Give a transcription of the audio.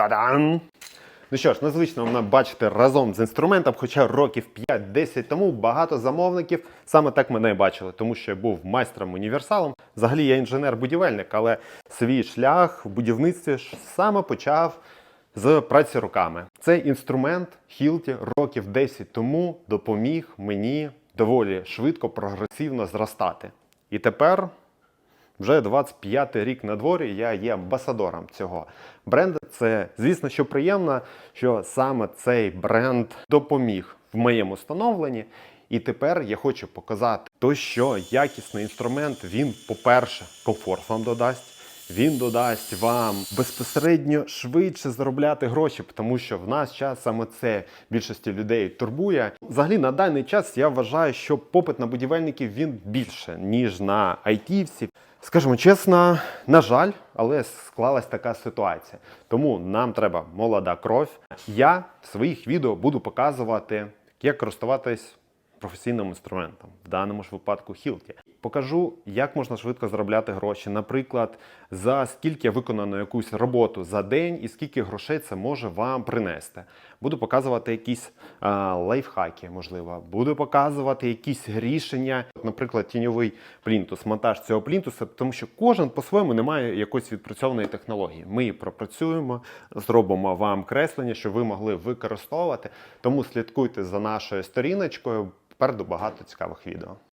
Та-дам! Ну що ж, незвично вона бачити разом з інструментом, хоча років 5-10 тому багато замовників саме так мене бачили, тому що я був майстром універсалом. Взагалі я інженер-будівельник, але свій шлях в будівництві саме почав з праці руками. Цей інструмент Hilti років 10 тому допоміг мені доволі швидко прогресивно зростати. І тепер вже 25-й рік на дворі я є амбасадором цього бренду. Це, звісно, що приємно, що саме цей бренд допоміг в моєму становленні. І тепер я хочу показати то, що якісний інструмент, він, по-перше, комфорт вам додасть. Він додасть вам безпосередньо швидше заробляти гроші, тому що в нас час саме це більшості людей турбує. Взагалі на даний час я вважаю, що попит на будівельників він більше ніж на айтівців. Скажімо чесно, на жаль, але склалась така ситуація. Тому нам треба молода кров. Я в своїх відео буду показувати, як користуватись професійним інструментом, в даному ж випадку Hilti. Покажу, як можна швидко заробляти гроші. Наприклад, за скільки виконано якусь роботу за день і скільки грошей це може вам принести. Буду показувати якісь а, лайфхаки, можливо. Буду показувати якісь рішення, наприклад, тіньовий плінтус, монтаж цього плінтуса, тому що кожен по-своєму не має якоїсь відпрацьованої технології. Ми її пропрацюємо, зробимо вам креслення, щоб ви могли використовувати. Тому слідкуйте за нашою сторіночкою. Попереду багато цікавих відео.